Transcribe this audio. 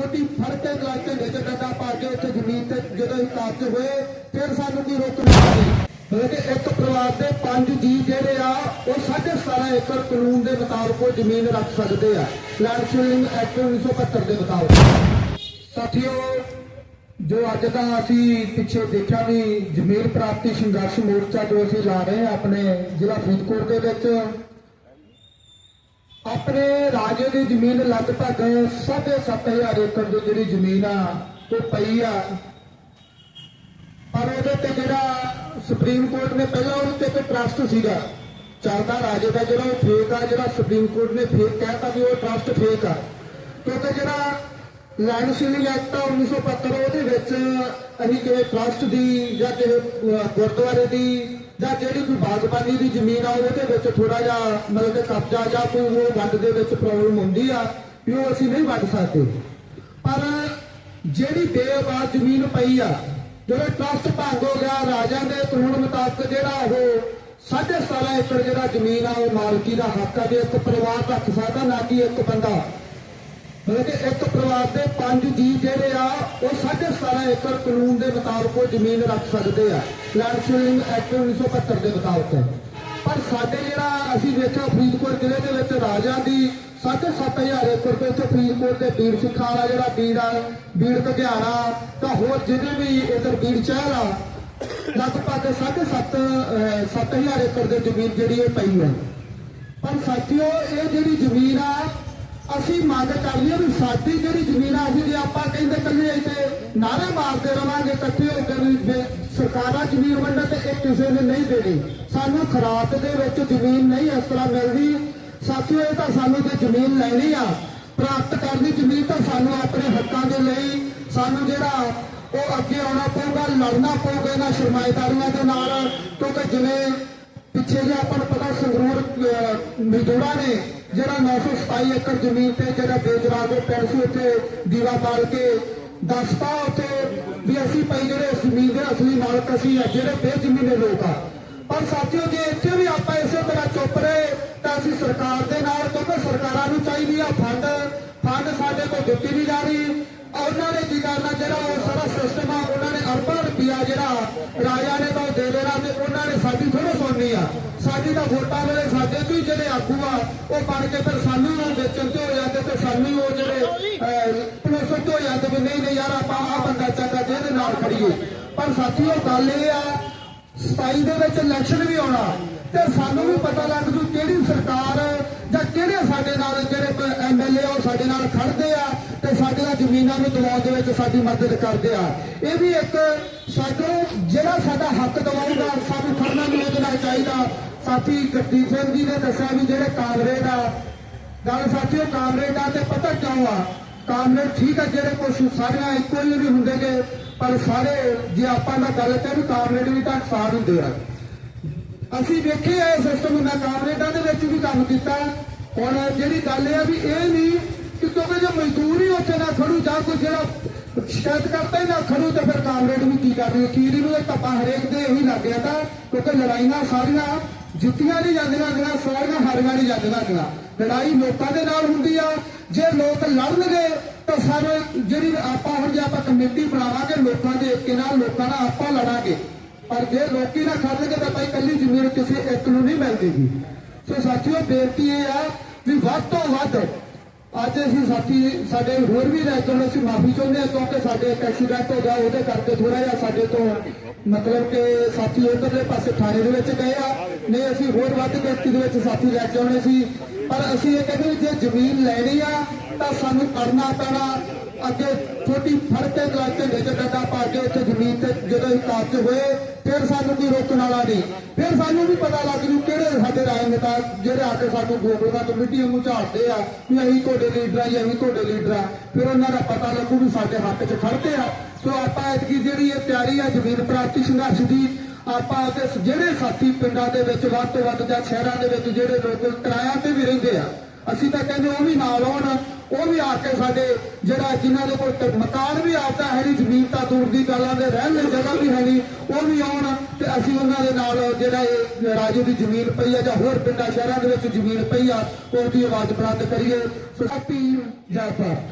ਛੋਟੀ ਫੜ ਕੇ ਗਲਾ ਝੰਡੇ ਚ ਡੰਡਾ ਪਾ ਕੇ ਉੱਥੇ ਜ਼ਮੀਨ ਤੇ ਜਦੋਂ ਇਹ ਹੋਏ, ਫਿਰ ਸਾਨੂੰ ਕੀ ਰੋਕਣਾ ਸੀ ਮਤਲਬ ਕਿ ਇੱਕ ਪਰਿਵਾਰ ਦੇ ਪੰਜ ਜੀ ਜਿਹੜੇ ਆ, ਉਹ 17.5 ਏਕੜ ਕਾਨੂੰਨ ਦੇ ਮੁਤਾਬਕ ਉਹ ਜ਼ਮੀਨ ਰੱਖ ਸਕਦੇ ਆ। ਲੈਂਡ ਸ਼ੇਅਰਿੰਗ ਐਕਟ 1975 ਦੇ ਮੁਤਾਬਕ। ਸਾਥੀਓ, ਜੋ ਅੱਜ ਦਾ ਅਸੀਂ ਪਿੱਛੇ ਦੇਖਿਆ ਵੀ ਜ਼ਮੀਨ ਪ੍ਰਾਪਤੀ ਸੰਘਰਸ਼ ਮੋਰਚਾ ਜੋ ਅਸੀਂ ਲਾ ਰਹੇ ਹਾਂ ਆਪਣੇ ਜ਼ਿਲ੍ਹਾ ਫਰੀਦਕੋਟ ਦੇ ਵਿੱਚ ਆਪਣੇ ਰਾਜੇ ਦੀ ਜ਼ਮੀਨ ਲਗਭਗ 7.5 ਏਕੜ ਦੀ ਜਿਹੜੀ ਜ਼ਮੀਨ ਆ, ਉਹ ਪਈ ਆ। ਪਰ ਉਹਦੇ ਤੇ ਜਿਹੜਾ ਸੁਪਰੀਮ ਕੋਰਟ ਨੇ ਪਹਿਲਾਂ ਉਹਦੇ ਤੇ ਇੱਕ ਟਰਸਟ ਸੀਗਾ। ਚੱਲਦਾ ਰਾਜੇ ਦਾ ਜਿਹੜਾ ਉਹ ਫੇਕ ਆ, ਜਿਹੜਾ ਸੁਪਰੀਮ ਕੋਰਟ ਨੇ ਫੇਕ ਕਹਿਤਾ ਵੀ ਉਹ ਟਰਸਟ ਫੇਕ ਆ। ਕਿਉਂਕਿ ਜਿਹੜਾ ਲੈਂਡ ਸੀਲਿੰਗ ਐਕਟ ਆ 1975 ਉਹਦੇ ਵਿੱਚ ਅਸੀਂ ਕਿਸੇ ਟਰਸਟ ਦੀ ਜਾਂ ਕਿਸੇ ਗੁਰਦੁਆਰੇ ਦੀ ਜਾਂ ਜਿਹੜੀ ਕੋਈ ਬਾਗਬਾਨੀ ਦੀ ਜ਼ਮੀਨ ਆ, ਉਹਦੇ ਵਿੱਚ ਥੋੜਾ ਜਿਹਾ ਮਤਲਬ ਕਿ ਕਬਜ਼ਾ ਜਾਂ ਕੋਈ ਉਹ ਵੰਡ ਦੇ ਵਿੱਚ ਪ੍ਰੋਬਲਮ ਹੁੰਦੀ ਆ, ਵੀ ਉਹ ਅਸੀਂ ਨਹੀਂ ਵੰਡ ਸਕਦੇ। ਪਰ ਜਿਹੜੀ ਬੇਆਬਾਦ ਜ਼ਮੀਨ ਪਈ ਆ, ਜਿਹੜਾ ਟਰਸਟ ਭੰਗ ਹੋ ਗਿਆ ਰਾਜਾਂ ਦੇ ਕਾਨੂੰਨ ਮੁਤਾਬਕ ਜਿਹੜਾ ਉਹ ਸਾਢੇ 17 ਏਕੜ ਜਿਹੜਾ ਜ਼ਮੀਨ ਆ, ਉਹ ਮਾਲਕੀ ਦਾ ਹੱਕ ਆ ਜੇ ਇੱਕ ਪਰਿਵਾਰ ਰੱਖ ਸਕਦਾ, ਨਾ ਕਿ ਇੱਕ ਬੰਦਾ। ਮਤਲਬ ਕਿ ਇੱਕ ਪਰਿਵਾਰ ਦੇ ਪੰਜ ਜੀ ਜਿਹੜੇ ਆ, ਉਹ 17.5 ਕਾਨੂੰਨ ਦੇ ਮੁਤਾਬਕ ਜ਼ਮੀਨ ਰੱਖ ਸਕਦੇ ਆ। ਲੈਂਡ ਸ਼ੇਅਰਿੰਗ ਐਕਟ 1975 ਦੇ ਮੁਤਾਬਕ। ਪਰ ਸਾਡੇ ਜਿਹੜਾ ਅਸੀਂ ਵੇਖਿਆ ਫਰੀਦਕੋਟ ਜ਼ਿਲ੍ਹੇ ਦੇ ਵਿੱਚ ਰਾਜਾਂ ਦੀ 7.5000 ਏਕੜ ਤੇ ਉੱਥੇ ਫਰੀਦਕੋਟ ਦੇ ਬੀੜ ਸਿੱਖਾਂ ਵਾਲਾ ਜਿਹੜਾ ਬੀੜ ਆ, ਬੀੜ ਕਢਿਆਣਾ ਤਾਂ ਹੋਰ ਜਿਹਦੇ ਵੀ ਇਧਰ ਬੀੜ ਚਹਿਲ ਆ, ਲਗਭਗ 7.5 7000 ਏਕੜ ਦੀ ਜ਼ਮੀਨ ਜਿਹੜੀ ਉਹ ਪਈ ਹੈ ਪਰ ਸਾਥੀਓ, ਇਹ ਜਿਹੜੀ ਜ਼ਮੀਨ ਆ ਅਸੀਂ ਮੰਗ ਕਰ ਲਈ ਵੀ ਸਾਡੀ ਜਿਹੜੀ ਜ਼ਮੀਨ ਆ, ਅਸੀਂ ਜੇ ਆਪਾਂ ਕਹਿੰਦੇ ਕੱਲੇ ਇੱਥੇ ਨਾਰੇ ਮਾਰਦੇ ਰਵਾਂਗੇ ਇਕੱਠੇ ਹੋ ਕੇ ਵੀ ਸਰਕਾਰਾਂ ਜ਼ਮੀਨ ਵੰਡਣ ਤੇ ਇਹ ਕਿਸੇ ਨੇ ਨਹੀਂ ਦੇਣੀ। ਸਾਨੂੰ ਖਰਾਤ ਦੇ ਵਿੱਚ ਜ਼ਮੀਨ ਨਹੀਂ ਇਸ ਤਰ੍ਹਾਂ ਮਿਲਦੀ। ਸਾਥੀਓ, ਇਹ ਤਾਂ ਸਾਨੂੰ ਜੇ ਜ਼ਮੀਨ ਲੈਣੀ ਆ, ਪ੍ਰਾਪਤ ਕਰਨੀ ਜ਼ਮੀਨ ਤਾਂ ਸਾਨੂੰ ਆਪਣੇ ਹੱਕਾਂ ਦੇ ਲਈ, ਸਾਨੂੰ ਜਿਹੜਾ ਉਹ ਅੱਗੇ ਆਉਣਾ ਪਊਗਾ, ਲੜਨਾ ਪਊਗਾ ਇਹਨਾਂ ਸਰਮਾਏਦਾਰੀਆਂ ਦੇ ਨਾਲ, ਕਿਉਂਕਿ ਜਿਵੇਂ ਪਿੱਛੇ ਜੇ ਆਪਾਂ ਨੂੰ ਪਤਾ ਸੰਗਰੂਰ ਮਜ਼ਦੂਰਾਂ ਨੇ ਜਿਹੜਾ 927 ਏਕੜ ਜ਼ਮੀਨ ਤੇ ਜਿਹੜਾ ਬੇਜਰਾ ਦੇ ਪਿੰਡ ਸੀ, ਉੱਥੇ ਦੀਵਾ ਬਾਲ ਕੇ ਦੱਸਤਾ ਉੱਥੇ ਵੀ ਅਸੀਂ ਭਾਈ ਜਿਹੜੇ ਜ਼ਮੀਨ ਦੇ ਅਸਲੀ ਮਾਲਕ ਅਸੀਂ ਆ, ਜਿਹੜੇ ਬੇਜ਼ਮੀਨੇ ਲੋਕ ਆ। ਪਰ ਸਾਥੀਓ, ਜੇ ਇੱਥੇ ਵੀ ਆਪਾਂ ਇਸੇ ਤਰ੍ਹਾਂ ਚੁੱਪ ਰਹੇ, ਤਾਂ ਅਸੀਂ ਸਰਕਾਰ ਦੇ ਨਾਲ, ਕਿਉਂਕਿ ਸਰਕਾਰਾਂ ਨੂੰ ਚਾਹੀਦੀ ਆ ਫੰਡ ਫੰਡ ਸਾਡੇ ਕੋਲ ਦਿੱਤੀ ਨਹੀਂ ਜਾ ਰਹੀ। ਉਹਨਾਂ ਨੇ ਕੀ ਕਰਨਾ, ਜਿਹੜਾ ਉਹ ਸਾਰਾ ਸਿਸਟਮ ਆ, ਉਹਨਾਂ ਨੇ ਅਰਬਾਂ ਰੁਪਿਆ ਜਿਹੜਾ ਰਾਜਾ ਨੇ ਤਾਂ ਉਹ ਦੇ ਦੇਣਾ ਤੇ ਉਹਨਾਂ ਨੇ ਸਾਡੀ ਥੋੜਾ ਸੁਣਨੀ ਆ। ਸਾਡੀ ਤਾਂ ਵੋਟਾਂ ਵੇਲੇ ਸਾਡੇ ਤੋਂ ਹੀ ਜਿਹੜੇ ਆਗੂ ਆ, ਉਹ ਬਣ ਕੇ ਫਿਰ ਸਾਨੂੰ ਉਹ ਵੇਚਣ ਤੇ ਹੋ ਜਾਂਦੇ ਤੇ ਸਾਨੂੰ ਉਹ ਜਿਹੜੇ ਪਲੋਸਣ ਤੇ ਹੋ ਜਾਂਦੇ ਵੀ ਨਹੀਂ ਨਹੀਂ ਯਾਰ ਆਪਾਂ ਆ ਬੰਦਾ ਚੰਗਾ ਤੇ ਨਾਲ ਖੜੀਏ। ਪਰ ਸਾਥੀਓ ਗੱਲ ਇਹ ਆ 27 ਦੇ ਵਿੱਚ ਇਲੈਕਸ਼ਨ ਵੀ ਆਉਣਾ ਤੇ ਸਾਨੂੰ ਵੀ ਪਤਾ ਲੱਗ ਜੂ ਕਿਹੜੀ ਸਰਕਾਰ ਜਾਂ ਕਿਹੜੇ ਸਾਡੇ ਨਾਲ ਜਿਹੜੇ ਐਮਐਲਏ ਉਹ ਸਾਡੇ ਨਾਲ ਖੜਦੇ ਆ ਤੇ ਸਾਡੇ ਨਾਲ ਜ਼ਮੀਨਾਂ ਨੂੰ ਦਿਵਾਉਣ ਦੇ ਵਿੱਚ ਸਾਡੀ ਮਦਦ ਕਰਦੇ ਆ। ਇਹ ਵੀ ਇੱਕ ਸਾਨੂੰ ਜਿਹੜਾ ਸਾਡਾ ਹੱਕ ਦਿਵਾਉਂਦਾ ਸਾਨੂੰ ਖੜਨਾ ਨਹੀਂ ਉਹਦੇ ਚਾਹੀਦਾ। ਸਾਥੀ ਗੱਡੀ ਸਿੰਘ ਜੀ ਨੇ ਦੱਸਿਆ ਵੀ ਜਿਹੜੇ ਕਾਮਰੇਡ ਆ, ਗੱਲ ਸਾਥੀਓ ਆ ਤੇ ਪਤਾ ਕਿਉਂ ਆ? ਕਾਮਰੇਡ ਠੀਕ ਆ ਜਿਹੜੇ ਕੁਛ, ਸਾਰੀਆਂ ਇੱਕੋ ਹੀ ਨਹੀਂ ਹੁੰਦੇ ਪਰ ਸਾਰੇ ਜੇ ਆਪਾਂ ਨਾਲ ਗੱਲ ਕਰੀਏ, ਕਾਮਰੇਡ ਵੀ ਤਾਂ ਸਾਰ ਹੁੰਦੇ ਆ। ਅਸੀਂ ਵੇਖੇ ਇਹ ਸਿਸਟਮ ਮੈਂ ਕਾਮਰੇਡਾਂ ਦੇ ਵਿੱਚ ਵੀ ਕੰਮ ਕੀਤਾ। ਹੁਣ ਜਿਹੜੀ ਗੱਲ ਇਹ ਆ ਵੀ ਇਹ ਨਹੀਂ ਕਿ ਕਿਉਂਕਿ ਜੇ ਮਜ਼ਦੂਰ ਹੀ ਉੱਥੇ ਨਾ ਖੜੂ, ਜਾਂ ਕੋਈ ਜਿਹੜਾ ਸ਼ਿਕਾਇਤ ਕਰਤਾ ਹੀ ਨਾ ਖੜੂ, ਤੇ ਫਿਰ ਕਾਮਰੇਡ ਵੀ ਕੀ ਕਰਨੀ ਕੀ ਨੂੰ ਇਹ ਧੱਪਾ ਹਰੇਕ ਦੇ ਇਹੀ ਲੱਗ ਗਿਆ ਤਾਂ, ਕਿਉਂਕਿ ਲੜਾਈਆਂ ਸਾਰੀਆਂ ਜਿੱਤੀਆਂ ਨਹੀਂ ਜਾਂਦੀਆਂ ਗੀਆਂ ਸਾਰੀਆਂ ਹਾਰੀਆਂ ਨਹੀਂ ਜਾਂਦੀਆਂ ਗੀਆਂ ਲੜਾਈ ਲੋਕਾਂ ਦੇ ਨਾਲ ਹੁੰਦੀ ਆ। ਜੇ ਲੋਕ ਲੜਨਗੇ, ਤਾਂ ਸਾਰੇ ਜਿਹੜੀ ਆਪਾਂ ਹੁਣ ਜੇ ਆਪਾਂ ਕਮੇਟੀ ਬਣਾਵਾਂਗੇ, ਲੋਕਾਂ ਦੇ ਏਕੇ ਨਾਲ ਲੋਕਾਂ ਨਾਲ ਆਪਾਂ ਲੜਾਂਗੇ। ਪਰ ਜੇ ਲੋਕੀ ਨਾ ਖੜਨਗੇ, ਤਾਂ ਭਾਈ ਕੱਲੀ ਜ਼ਮੀਨ ਕਿਸੇ ਇੱਕ ਨੂੰ ਨਹੀਂ ਮਿਲਦੀਗੀ ਸੋ ਸਾਥੀਓ, ਬੇਨਤੀ ਇਹ ਆ ਵੀ ਵੱਧ ਤੋਂ ਵੱਧ ਅੱਜ ਅਸੀਂ ਸਾਥੀ, ਸਾਡੇ ਹੋਰ ਵੀ ਰਹਿ ਤੋਂ ਅਸੀਂ ਮਾਫੀ ਚਾਹੁੰਦੇ ਹਾਂ, ਕਿਉਂਕਿ ਸਾਡੇ ਇੱਕ ਐਕਸੀਡੈਂਟ ਹੋ ਗਿਆ, ਉਹਦੇ ਕਰਕੇ ਥੋੜਾ ਜਿਹਾ ਸਾਡੇ ਤੋਂ ਮਤਲਬ ਕਿ ਸਾਥੀ ਉਧਰਲੇ ਪਾਸੇ ਥਾਣੇ ਦੇ ਵਿੱਚ ਗਏ ਆ। ਨਹੀਂ, ਅਸੀਂ ਹੋਰ ਵੱਧ ਗਿਣਤੀ ਦੇ ਵਿੱਚ ਸਾਥੀ ਲੈ ਕੇ ਆਉਣੇ ਸੀ। ਪਰ ਅਸੀਂ ਇਹ ਕਹਿੰਦੇ ਵੀ ਜੇ ਜ਼ਮੀਨ ਲੈਣੀ ਆ, ਤਾਂ ਸਾਨੂੰ ਕਰਨਾ ਪੈਣਾ। ਅੱਗੇ ਛੋਟੀ ਫੜ ਕੇ ਗਲਾ ਝੰਡੇ ਚ ਡੰਡਾ ਪਾ ਕੇ ਉੱਥੇ ਜ਼ਮੀਨ ਤੇ ਜਦੋਂ ਇਹ ਕਾਬਜ ਹੋਏ, ਫਿਰ ਸਾਨੂੰ ਕੋਈ ਰੋਕਣ ਵਾਲਾ ਨਹੀਂ। ਫਿਰ ਸਾਨੂੰ ਵੀ ਪਤਾ ਲੱਗ ਜੂ ਕਿਹੜੇ ਸਾਡੇ ਜਿਹੜੇ ਆ ਕੇ ਸਾਨੂੰ ਗੋਬਲਦਾ ਕਮੇਟੀ ਨੂੰ ਝਾੜਦੇ ਆ ਵੀ ਅਸੀਂ ਤੁਹਾਡੇ ਲੀਡਰ ਆ ਜੀ, ਅਸੀਂ ਤੁਹਾਡੇ ਲੀਡਰ। ਆ ਫਿਰ ਉਹਨਾਂ ਦਾ ਪਤਾ ਲੱਗੂ ਵੀ ਸਾਡੇ ਹੱਕ 'ਚ ਖੜਦੇ ਆ। ਸੋ ਆਪਾਂ ਐਤਕੀ ਜਿਹੜੀ ਇਹ ਤਿਆਰੀ ਆ ਜ਼ਮੀਨ ਪ੍ਰਾਪਤੀ ਸੰਘਰਸ਼ ਦੀ, ਆਪਾਂ ਤੇ ਜਿਹੜੇ ਸਾਥੀ ਪਿੰਡਾਂ ਦੇ ਵਿੱਚ ਵੱਧ ਤੋਂ ਵੱਧ ਜਾਂ ਸ਼ਹਿਰਾਂ ਦੇ ਵਿੱਚ ਜਿਹੜੇ ਲੋਕ ਕਿਰਾਇਆ ਤੇ ਵੀ ਰਹਿੰਦੇ ਆ, ਅਸੀਂ ਤਾਂ ਕਹਿੰਦੇ ਉਹ ਵੀ ਨਾਲ ਆਉਣ, ਉਹ ਵੀ ਆ ਕੇ ਸਾਡੇ ਜਿਹੜਾ ਜਿਨ੍ਹਾਂ ਦੇ ਕੋਲ ਮਕਾਨ ਵੀ ਆਪਦਾ ਹੈ ਨਹੀਂ, ਜ਼ਮੀਨ ਤਾਂ ਦੂਰ ਦੀ ਗੱਲਾਂ ਦੇ ਰਹਿਣ ਲਈ ਜਗ੍ਹਾ ਵੀ ਹੈ ਨਹੀਂ, ਉਹ ਵੀ ਅਸੀਂ ਉਹਨਾਂ ਦੇ ਨਾਲ ਜਿਹੜਾ ਇਹ ਰਾਜੇ ਦੀ ਜ਼ਮੀਨ ਪਈ ਆ ਜਾਂ ਹੋਰ ਪਿੰਡਾਂ, ਸ਼ਹਿਰਾਂ ਦੇ ਵਿੱਚ ਜ਼ਮੀਨ ਪਈ ਆ, ਉਹਦੀ ਆਵਾਜ਼ ਬੁਲੰਦ ਕਰੀਏ। ਸੋ ਜੈ ਭਾਰਤ।